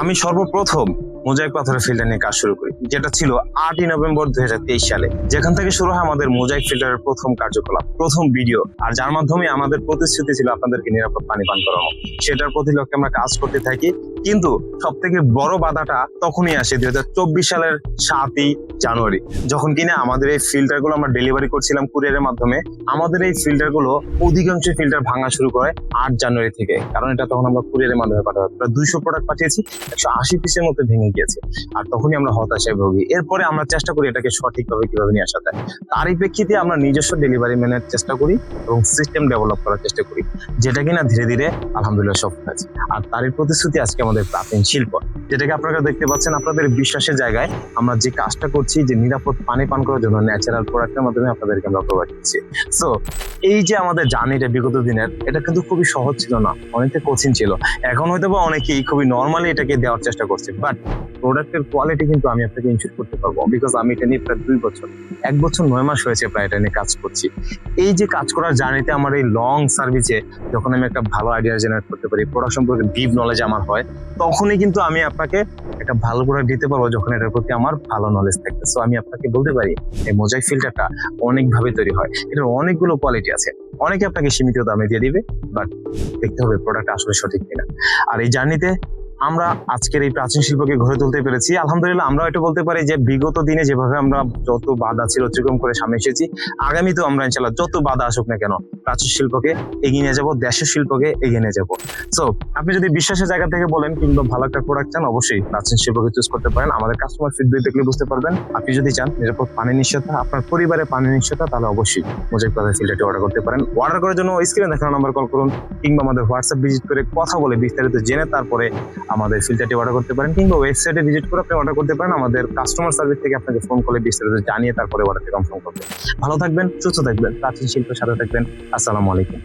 আমি সর্বপ্রথম মোজাইক পাথরের ফিল্টার নিয়ে কাজ শুরু করি, যেটা ছিল আটই নভেম্বর দুই হাজার তেইশ সালে। যেখান থেকে শুরু হয় আমাদের মোজাইক ফিল্টারের প্রথম কার্যকলাপ, প্রথম ভিডিও আর যার মাধ্যমে আমাদের প্রতিশ্রুতি ছিল আপনাদেরকে নিরাপদ পানি পান করানো। সেটার প্রতি লক্ষ্যে আমরা কাজ করতে থাকি। কিন্তু সব থেকে বড় বাধাটা তখনই আসে দুই হাজার চব্বিশ সালের সাতই জানুয়ারি। যখন কিনা আমাদের এই ফিল্টারগুলো আমরা ডেলিভারি করছিলাম কুরিয়ারের মাধ্যমে, আমাদের এই ফিল্টারগুলো অধিকাংশ ফিল্টার ভাঙা শুরু করে আট জানুয়ারি থেকে। কারণ এটা তখন আমরা কুরিয়ারের মাধ্যমে পাঠাবো প্রায় দুইশো প্রোডাক্ট পাঠিয়েছি, একশো আশি পিসের মধ্যে ভেঙে গিয়েছে। আর তখনই আমরা হতাশায় ভুগি। এরপরে আমরা চেষ্টা করি এটাকে সঠিকভাবে কীভাবে নিয়ে আসা যায় তারই প্রেক্ষিতে আমরা নিজস্ব ডেলিভারি ম্যানের চেষ্টা করি এবং সিস্টেম ডেভেলপ করার চেষ্টা করি, যেটা কিনা ধীরে ধীরে আলহামদুলিল্লাহ সফল হয়েছে। আর তারই প্রতিশ্রুতি আজকে প্রাচীন শিল্প। যেটাকে আপনারা দেখতে পাচ্ছেন আপনাদের বিশ্বাসের জায়গায় আমরা যে কাজটা করছি, যে নিরাপদ পানি পান করার জন্য ন্যাচারাল প্রোডাক্টের মাধ্যমে আপনাদেরকে আমরা প্রোভাইড করছি। সো এই যে আমাদের জার্নিটা বিগত দিনের, এটা কিন্তু খুবই সহজ ছিল না, অনেকটা কঠিন ছিল। এখন হয়তো বা অনেকেই খুবই নর্মালি এটাকে দেওয়ার চেষ্টা করছে বাট প্রোডাক্টের কোয়ালিটি কিন্তু আমি আপনাকে ইনশিওর করতে পারব বিকজ আমি এটা নিয়ে প্রায় দুই বছর, এক বছর নয় মাস হয়েছে প্রায় এটা নিয়ে কাজ করছি। এই যে কাজ করার জার্নিতে আমার এই লং সার্ভিসে যখন আমি একটা ভালো আইডিয়া জেনারেট করতে পারি প্রোডাক্ট সম্পর্কে ডিপ নলেজ আমার হয় তখনই কিন্তু আমি আপনাকে একটা ভালো প্রোডাক্ট দিতে পারব যখন এটার প্রতি আমার ভালো নলেজ থাকবে। সো আমি আপনাকে বলতে পারি, এই মোজাইক ফিল্টারটা অনেকভাবে তৈরি হয়। এটার অনেকগুলো কোয়ালিটি আছে। অনেকে আপনাকে সীমিত দামে দিয়ে দিবে বাট দেখতে হবে প্রোডাক্ট আসলে সঠিক কিনা। আর এই জার্নিতে আমরা আজকের এই প্রাচীন শিল্পকে গড়ে তুলতে পেরেছি। আলহামদুলিল্লাহ, আমরা এটা বলতে পারি যে বিগত দিনে যেভাবে আমরা যত বাধা ছিল অতিক্রম করে সামনে এসেছি, আগামীতেও আমরা ইনশাল্লাহ যত বাধা আসুক না কেন প্রাচীন শিল্পকে এগিয়ে নিয়ে যাব, দেশের শিল্পকে এগিয়ে নিয়ে যাব। সো আপনি যদি বিশ্বাসের জায়গা থেকে বলেন কিংবা ভালো একটা প্রোডাক্ট চান, অবশ্যই প্রাচীন শিল্পকে চুজ করতে পারেন। আমাদের কাস্টমার ফিডব্যাক দেখলে বুঝতে পারবেন। আপনি যদি চান নিরাপদ পানি নিশ্চয়তা, আপনার পরিবারের পানি নিশ্চয়তা, তাহলে অবশ্যই মোজাইক প্লাজা ফিল্টারটি অর্ডার করতে পারেন। অর্ডার করার জন্য স্ক্রিনে দেখানো নাম্বার কল করুন কিংবা আমাদের হোয়াটসঅ্যাপ ভিজিট করে কথা বলে বিস্তারিত জেনে তারপরে আমাদের ফিল্টারটি অর্ডার করতে পারেন কিংবা ওয়েবসাইটে ভিজিট করে আপনি অর্ডার করতে পারেন। আমাদের কাস্টমার সার্ভিস থেকে আপনাকে ফোন করে বিস্তারিত জানিয়ে তারপরে অর্ডারটি কনফার্ম করবেন ভালো থাকবেন, সুস্থ থাকবেন, প্রাচীন শিল্পের সাথে থাকবেন। আসসালামু আলাইকুম।